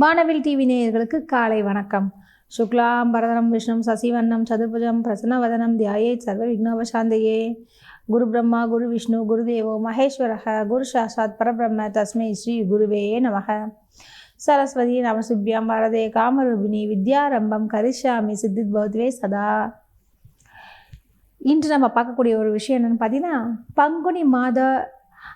வானவில் டிவி நேயர்களுக்கு காலை வணக்கம். சுக்லாம் பரதனம் விஷ்ணம் சசிவண்ணம் சதுர்புஜம் பிரசன்னவதனம் தியாயே சர்வ விக்னோபசாந்தையே. குரு பிரம்மா குரு விஷ்ணு குருதேவோ மகேஸ்வரக குரு சாசாத் பரபிரம்ம தஸ்மை ஸ்ரீ குருவே நமக. சரஸ்வதி நமசுபியாம் வரதே காமரூபிணி வித்யாரம்பம் கரிஷாமி சித்தித் பௌத்வே சதா. இன்று நம்ம பார்க்கக்கூடிய ஒரு விஷயம் என்னென்னு பார்த்தீங்கன்னா பங்குனி மாத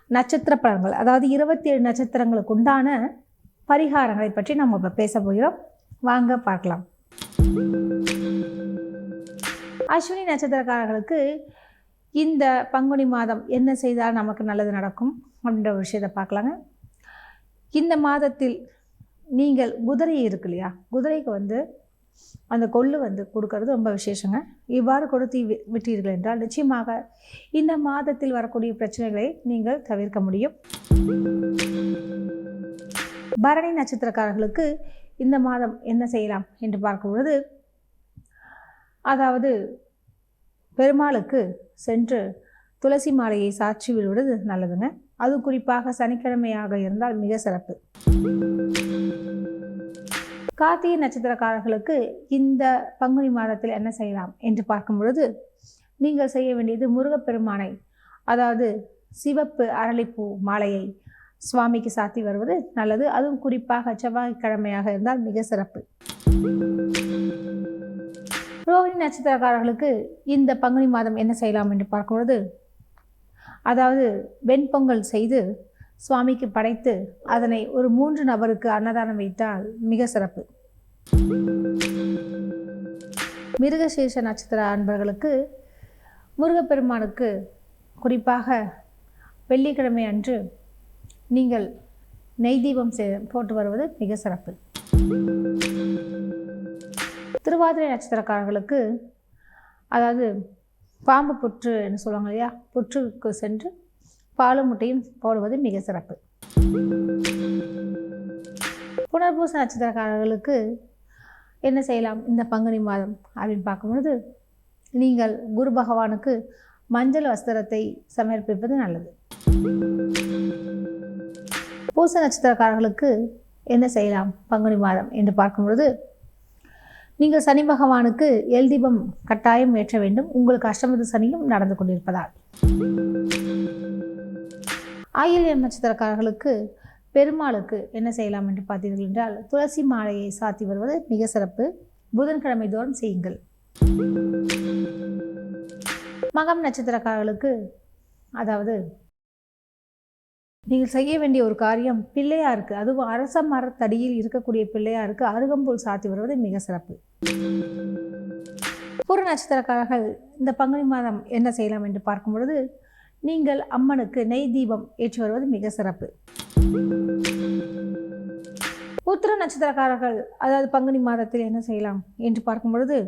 நட்சத்திர பலன்கள். அதாவது இருபத்தி ஏழு நட்சத்திரங்களுக்கு உண்டான பரிகாரங்களை பற்றி நம்ம இப்போ பேச போகிறோம். வாங்க பார்க்கலாம். அஸ்வினி நட்சத்திரக்காரர்களுக்கு இந்த பங்குனி மாதம் என்ன செய்தால் நமக்கு நல்லது நடக்கும் அப்படின்ற ஒரு விஷயத்தை பார்க்கலாங்க. இந்த மாதத்தில் நீங்கள் குதிரை இருக்கு இல்லையா? குதிரைக்கு வந்து அந்த கொள்ளு வந்து கொடுக்கறது ரொம்ப விசேஷங்க. இவ்வாறு கொடுத்து வி- விட்டீர்கள் என்றால் நிச்சயமாக இந்த மாதத்தில் வரக்கூடிய பிரச்சனைகளை நீங்கள் தவிர்க்க முடியும். பரணி நட்சத்திரக்காரர்களுக்கு இந்த மாதம் என்ன செய்யலாம் என்று பார்க்கும் பொழுது அதாவது பெருமாளுக்கு சென்று துளசி மாலையை சாட்சி விடுவது நல்லதுங்க. அது குறிப்பாக சனிக்கிழமையாக இருந்தால் மிக சிறப்பு. கார்த்திகை நட்சத்திரக்காரர்களுக்கு இந்த பங்குனி மாதத்தில் என்ன செய்யலாம் என்று பார்க்கும் பொழுது நீங்கள் செய்ய வேண்டியது முருகப்பெருமானை அதாவது சிவப்பு அரளிப்பூ மாலையை சுவாமிக்கு சாத்தி வருவது நல்லது. அதுவும் குறிப்பாக செவ்வாய்க்கிழமையாக இருந்தால் மிக சிறப்பு. ரோஹிணி நட்சத்திரக்காரர்களுக்கு இந்த பங்குனி மாதம் என்ன செய்யலாம் என்று பார்க்கும்பொழுது அதாவது வெண்பொங்கல் செய்து சுவாமிக்கு படைத்து அதனை ஒரு மூன்று நபருக்கு அன்னதானம் வைத்தால் மிக சிறப்பு. மிருகசீர்ஷ நட்சத்திர அன்பர்களுக்கு முருகப்பெருமானுக்கு குறிப்பாக வெள்ளிக்கிழமை அன்று நீங்கள் நெய் தீபம் செய் போட்டு வருவது மிக சிறப்பு. திருவாதிரை நட்சத்திரக்காரர்களுக்கு அதாவது பாம்பு புற்று என்று சொல்லுவாங்க இல்லையா புற்றுக்கு சென்று பாலும் முட்டையும் போடுவது மிக சிறப்பு. புனர்பூச நட்சத்திரக்காரர்களுக்கு என்ன செய்யலாம் இந்த பங்குனி மாதம் அப்படின்னு பார்க்கும்பொழுது நீங்கள் குரு பகவானுக்கு மஞ்சள் வஸ்திரத்தை சமர்ப்பிப்பது நல்லது. பூச நட்சத்திரக்காரர்களுக்கு என்ன செய்யலாம்? பங்குனி மாதம் என்று பார்க்கும்பொழுது நீங்கள் சனி பகவானுக்கு எல் தீபம் கட்டாயம் ஏற்ற வேண்டும். உங்களுக்கு அஷ்டமது சனியும் நடந்து கொண்டிருப்பதால். ஆயில்யம் நட்சத்திரக்காரர்களுக்கு பெருமாளுக்கு என்ன செய்யலாம் என்று பார்த்தீர்கள் என்றால் துளசி மாலையை சாத்தி வருவது மிக சிறப்பு. புதன்கிழமை தோறும் செய்யுங்கள். மகம் நட்சத்திரக்காரர்களுக்கு அதாவது நீங்கள் செய்ய வேண்டிய ஒரு காரியம் பிள்ளையாருக்கு அதுவும் அரச மரத்தடியில் இருக்கக்கூடிய பிள்ளையாருக்கு அருகம்புல் சாத்தி வருவது மிக சிறப்பு. பூர நட்சத்திரக்காரர்கள் இந்த பங்குனி மாதம் என்ன செய்யலாம் என்று பார்க்கும் பொழுது நீங்கள் அம்மனுக்கு நெய் தீபம் ஏற்றி வருவது மிக சிறப்பு. உத்திர நட்சத்திரக்காரர்கள் அதாவது பங்குனி மாதத்தில் என்ன செய்யலாம் என்று பார்க்கும் பொழுது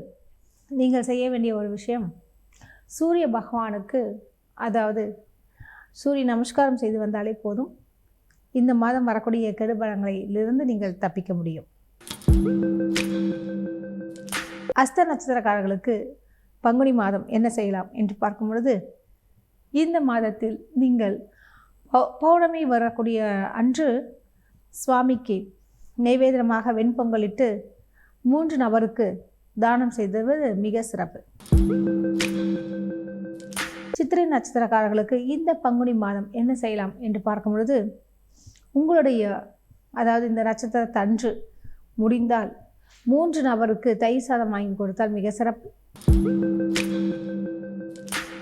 நீங்கள் செய்ய வேண்டிய ஒரு விஷயம் சூரிய பகவானுக்கு அதாவது சூரிய நமஸ்காரம் செய்து வந்தாலே போதும். இந்த மாதம் வரக்கூடிய கெடுபலங்களிலிருந்து நீங்கள் தப்பிக்க முடியும். அஸ்த நட்சத்திரக்காரர்களுக்கு பங்குனி மாதம் என்ன செய்யலாம் என்று பார்க்கும் பொழுது இந்த மாதத்தில் நீங்கள் பௌ- பௌர்ணமி வரக்கூடிய அன்று சுவாமிக்கு நைவேதனமாக வெண்பொங்கலிட்டு மூன்று நபருக்கு தானம் செய்தது மிக சிறப்பு. சித்திரை நட்சத்திரக்காரர்களுக்கு இந்த பங்குனி மாதம் என்ன செய்யலாம் என்று பார்க்கும் பொழுது உங்களுடைய அதாவது இந்த நட்சத்திரத்தை அன்று முடிந்தால் மூன்று நபருக்கு தயிர் சாதம் வாங்கி கொடுத்தால் மிக சிறப்பு.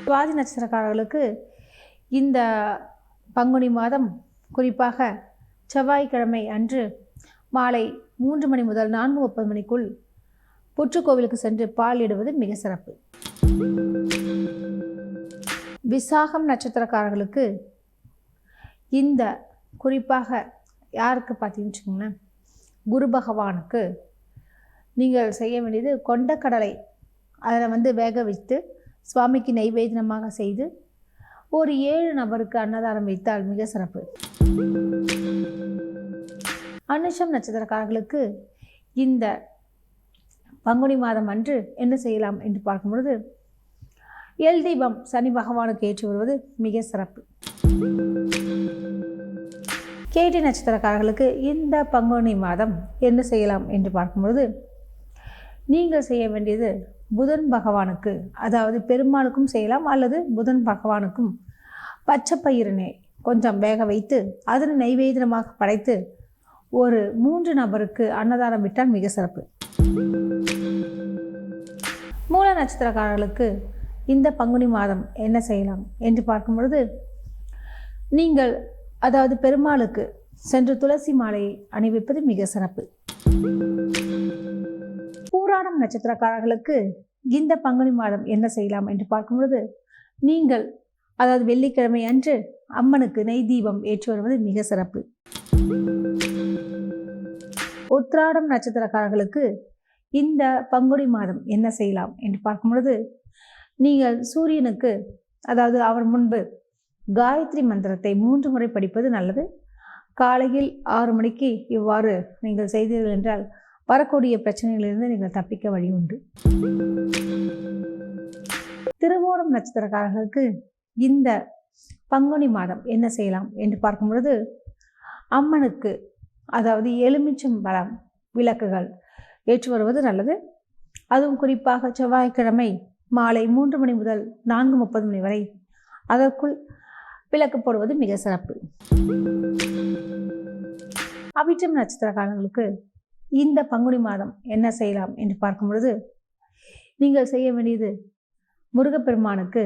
சுவாதி நட்சத்திரக்காரர்களுக்கு இந்த பங்குனி மாதம் குறிப்பாக செவ்வாய்க்கிழமை அன்று மாலை மூன்று மணி முதல் நான்கு முப்பது மணிக்குள் புற்றுக்கோவிலுக்கு சென்று பால் இடுவது மிக சிறப்பு. விசாகம் நட்சத்திரக்காரர்களுக்கு இந்த குறிப்பாக யாருக்கு பார்த்தீங்கன்னு வச்சுக்கோங்களேன் குரு பகவானுக்கு நீங்கள் செய்ய வேண்டியது கொண்டக்கடலை அதில் வந்து வேக வைத்து சுவாமிக்கு நைவேதனமாக செய்து ஒரு ஏழு நபருக்கு அன்னதானம் வைத்தால் மிக சிறப்பு. அனுஷம் நட்சத்திரக்காரர்களுக்கு இந்த பங்குனி மாதம் அன்று என்ன செய்யலாம் என்று பார்க்கும் பொழுது எல் தீபம் சனி பகவானுக்கு ஏற்றி வருவது மிக சிறப்பு. கேடி நட்சத்திரக்காரர்களுக்கு இந்த பங்குனி மாதம் என்ன செய்யலாம் என்று பார்க்கும்பொழுது நீங்கள் செய்ய வேண்டியது புதன் பகவானுக்கு அதாவது பெருமாளுக்கும் செய்யலாம் அல்லது புதன் பகவானுக்கும் பச்சை பயிரினை கொஞ்சம் வேக வைத்து அதனை நைவேதனமாக படைத்து ஒரு மூன்று நபருக்கு அன்னதானம் விட்டால் மிக சிறப்பு. மூல நட்சத்திரக்காரர்களுக்கு இந்த பங்குனி மாதம் என்ன செய்யலாம் என்று பார்க்கும் பொழுது நீங்கள் அதாவது பெருமாளுக்கு சென்று துளசி மாலையை அணிவிப்பது மிக சிறப்பு. பூராடம் நட்சத்திரக்காரர்களுக்கு இந்த பங்குனி மாதம் என்ன செய்யலாம் என்று பார்க்கும் பொழுது நீங்கள் அதாவது வெள்ளிக்கிழமை அன்று அம்மனுக்கு நெய் தீபம் ஏற்றி வருவது மிக சிறப்பு. உத்ராடம் நட்சத்திரக்காரர்களுக்கு இந்த பங்குனி மாதம் என்ன செய்யலாம் என்று பார்க்கும் பொழுது நீங்கள் சூரியனுக்கு அதாவது அவர் முன்பு காயத்ரி மந்திரத்தை மூன்று முறை படிப்பது நல்லது. காலையில் ஆறு மணிக்கு இவ்வாறு நீங்கள் செய்தீர்கள் என்றால் வரக்கூடிய பிரச்சனைகளிலிருந்து நீங்கள் தப்பிக்க வழி உண்டு. திருவோணம் நட்சத்திரக்காரர்களுக்கு இந்த பங்குனி மாதம் என்ன செய்யலாம் என்று பார்க்கும் பொழுது அம்மனுக்கு அதாவது எலுமிச்சம் பழம் விளக்குகள் ஏற்று வருவது நல்லது. அதுவும் குறிப்பாக செவ்வாய்க்கிழமை மாலை மூன்று மணி முதல் நான்கு முப்பது மணி வரை அதற்குள் விளக்கு போடுவது மிக சிறப்பு. அபிட்டம் நட்சத்திரக்காரங்களுக்கு இந்த பங்குனி மாதம் என்ன செய்யலாம் என்று பார்க்கும் பொழுது நீங்கள் செய்ய வேண்டியது முருகப்பெருமானுக்கு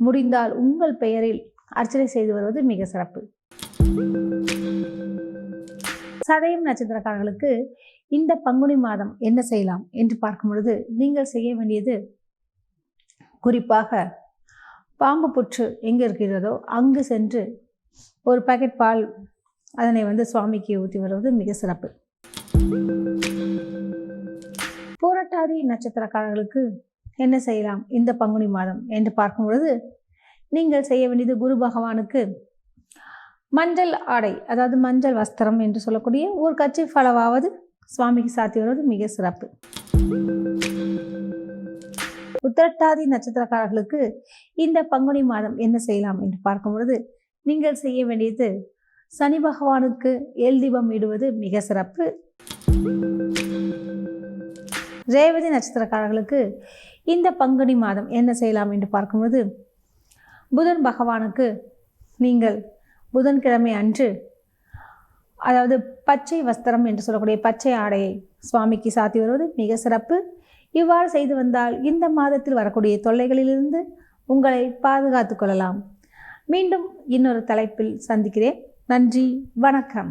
முடிந்தால் உங்கள் பெயரில் அர்ச்சனை செய்து வருவது மிக சிறப்பு. சதயம் நட்சத்திரக்காரர்களுக்கு இந்த பங்குனி மாதம் என்ன செய்யலாம் என்று பார்க்கும் பொழுது நீங்கள் செய்ய வேண்டியது குறிப்பாக பாம்பு புற்று எங்கே இருக்கிறதோ அங்கு சென்று ஒரு பாக்கெட் பால் அதனை வந்து சுவாமிக்கு ஊற்றி வருவது மிக சிறப்பு. போராட்டாதி நட்சத்திரக்காரர்களுக்கு என்ன செய்யலாம்? இந்த பங்குனி மாதம் என்று பார்க்கும் பொழுது நீங்கள் செய்ய வேண்டியது குரு பகவானுக்கு மஞ்சள் ஆடை அதாவது மஞ்சள் வஸ்திரம் என்று சொல்லக்கூடிய ஒரு கட்சி ஃபலவாவது சுவாமிக்கு சாத்தி வருவது மிக சிறப்பு. உத்திரட்டாதி நட்சத்திரக்காரர்களுக்கு இந்த பங்குனி மாதம் என்ன செய்யலாம் என்று பார்க்கும் பொழுது நீங்கள் செய்ய வேண்டியது சனி பகவானுக்கு எல் தீபம் இடுவது மிக சிறப்பு. ரேவதி நட்சத்திரக்காரர்களுக்கு இந்த பங்குனி மாதம் என்ன செய்யலாம் என்று பார்க்கும்போது புதன் பகவானுக்கு நீங்கள் புதன்கிழமை அன்று அதாவது பச்சை வஸ்திரம் என்று சொல்லக்கூடிய பச்சை ஆடையை சுவாமிக்கு சாத்தி வருவது மிக சிறப்பு. இவ்வாறு செய்து வந்தால் இந்த மாதத்தில் வரக்கூடிய தொல்லைகளிலிருந்து உங்களை பாதுகாத்து கொள்ளலாம். மீண்டும் இன்னொரு தலைப்பில் சந்திக்கிறேன். நன்றி வணக்கம்.